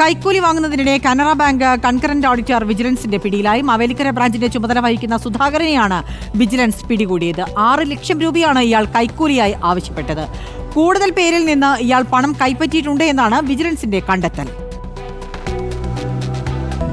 കൈക്കൂലി വാങ്ങുന്നതിനിടെ Canara bank concurrent auditor വിജിലൻസിന്റെ പിടിയിലായി. മാവേലിക്കര ബ്രാഞ്ചിന്റെ ചുമതല വഹിക്കുന്ന സുധാകരനെയാണ് വിജിലൻസ് പിടികൂടിയത്. ആറ് ലക്ഷം രൂപയാണ് ഇയാൾ കൈക്കൂലിയായി ആവശ്യപ്പെട്ടത്. കൂടുതൽ പേരിൽ നിന്ന് ഇയാൾ പണം കൈപ്പറ്റിയിട്ടുണ്ട് എന്നാണ് വിജിലൻസിന്റെ കണ്ടെത്തൽ.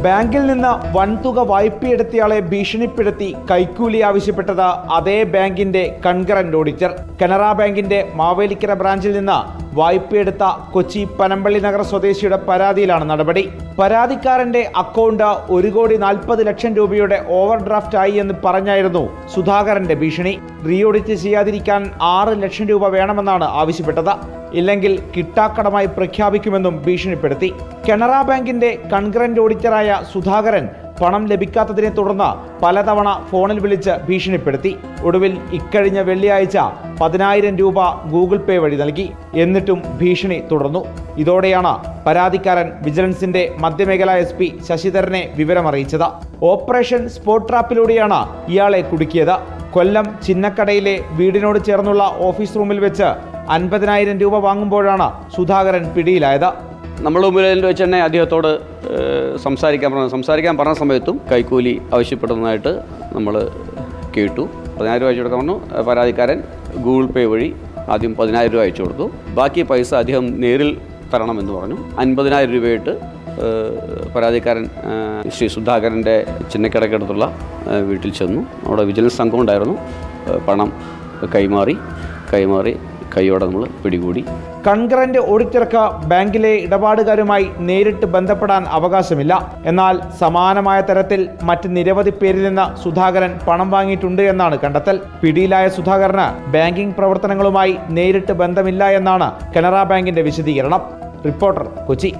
ബാങ്കിൽ നിന്ന് വൻതുക വായ്പയെടുത്തയാളെ ഭീഷണിപ്പെടുത്തി കൈക്കൂലി ആവശ്യപ്പെട്ടത് അതേ ബാങ്കിന്റെ കൺകറന്റ് ഓഡിറ്റർ. കനറ ബാങ്കിന്റെ മാവേലിക്കര ബ്രാഞ്ചിൽ നിന്ന് വായ്പയെടുത്ത കൊച്ചി പനമ്പള്ളി നഗർ സ്വദേശിയുടെ പരാതിയിലാണ് നടപടി. പരാതിക്കാരന്റെ അക്കൗണ്ട് ഒരു കോടി നാൽപ്പത് ലക്ഷം രൂപയുടെ ഓവർ ഡ്രാഫ്റ്റ് ആയി എന്ന് പറഞ്ഞായിരുന്നു സുധാകരന്റെ ഭീഷണി. റീ ഓഡിറ്റ് ചെയ്യാതിരിക്കാൻ ആറ് ലക്ഷം രൂപ വേണമെന്നാണ് ആവശ്യപ്പെട്ടത്. ഇല്ലെങ്കിൽ കിട്ടാക്കടമായി പ്രഖ്യാപിക്കുമെന്നും ഭീഷണിപ്പെടുത്തി. കനറ ബാങ്കിന്റെ കൺഗ്രന്റ് ഓഡിറ്ററായ സുധാകരൻ പണം ലഭിക്കാത്തതിനെ തുടർന്ന് പലതവണ ഫോണിൽ വിളിച്ച് ഭീഷണിപ്പെടുത്തി. ഒടുവിൽ ഇക്കഴിഞ്ഞ വെള്ളിയാഴ്ച പതിനായിരം രൂപ ഗൂഗിൾ പേ വഴി നൽകി. എന്നിട്ടും ഭീഷണി തുടർന്നു. ഇതോടെയാണ് പരാതിക്കാരൻ വിജിലൻസിന്റെ മധ്യമേഖല എസ് പി ശശിധരനെ വിവരമറിയിച്ചത്. ഓപ്പറേഷൻ സ്പോട്ട് ട്രാപ്പിലൂടെയാണ് ഇയാളെ കുടുക്കിയത്. കൊല്ലം ചിന്നക്കടയിലെ വീടിനോട് ചേർന്നുള്ള ഓഫീസ് റൂമിൽ വെച്ച് അൻപതിനായിരം രൂപ വാങ്ങുമ്പോഴാണ് സുധാകരൻ പിടിയിലായത്. നമ്മൾ മുമ്പിൽ വെച്ച് തന്നെ അദ്ദേഹത്തോട് സംസാരിക്കാൻ പറഞ്ഞ സംസാരിക്കാൻ പറഞ്ഞ സമയത്തും കൈക്കൂലി ആവശ്യപ്പെടുന്നതായിട്ട് നമ്മൾ കേട്ടു. പതിനായിരം രൂപ അയച്ചു കൊടുക്കാൻ പറഞ്ഞു. പരാതിക്കാരൻ ഗൂഗിൾ പേ വഴി ആദ്യം പതിനായിരം രൂപ അയച്ചു കൊടുത്തു. ബാക്കി പൈസ അദ്ദേഹം നേരിൽ തരണമെന്ന് പറഞ്ഞു. അൻപതിനായിരം രൂപയായിട്ട് പരാതിക്കാരൻ ശ്രീ സുധാകരന്റെ ചിന്നക്കിടക്കടുത്തുള്ള വീട്ടിൽ ചെന്നു. അവിടെ വിജിലൻസ് സംഘം ഉണ്ടായിരുന്നു. പണം കൈമാറി കൈമാറി കൈയോടെ നമ്മൾ പിടികൂടി. കൺകറന്റ് ഓഡിറ്റർക്ക് ബാങ്കിലെ ഇടപാടുകാരുമായി നേരിട്ട് ബന്ധപ്പെടാൻ അവകാശമില്ല. എന്നാൽ സമാനമായ തരത്തിൽ മറ്റ് നിരവധി പേരിൽ നിന്ന് സുധാകരൻ പണം വാങ്ങിയിട്ടുണ്ട് എന്നാണ് കണ്ടെത്തൽ. പിടിയിലായ സുധാകരന് ബാങ്കിംഗ് പ്രവർത്തനങ്ങളുമായി നേരിട്ട് ബന്ധമില്ല എന്നാണ് കനറ ബാങ്കിന്റെ വിശദീകരണം. റിപ്പോർട്ടർ കൊച്ചി.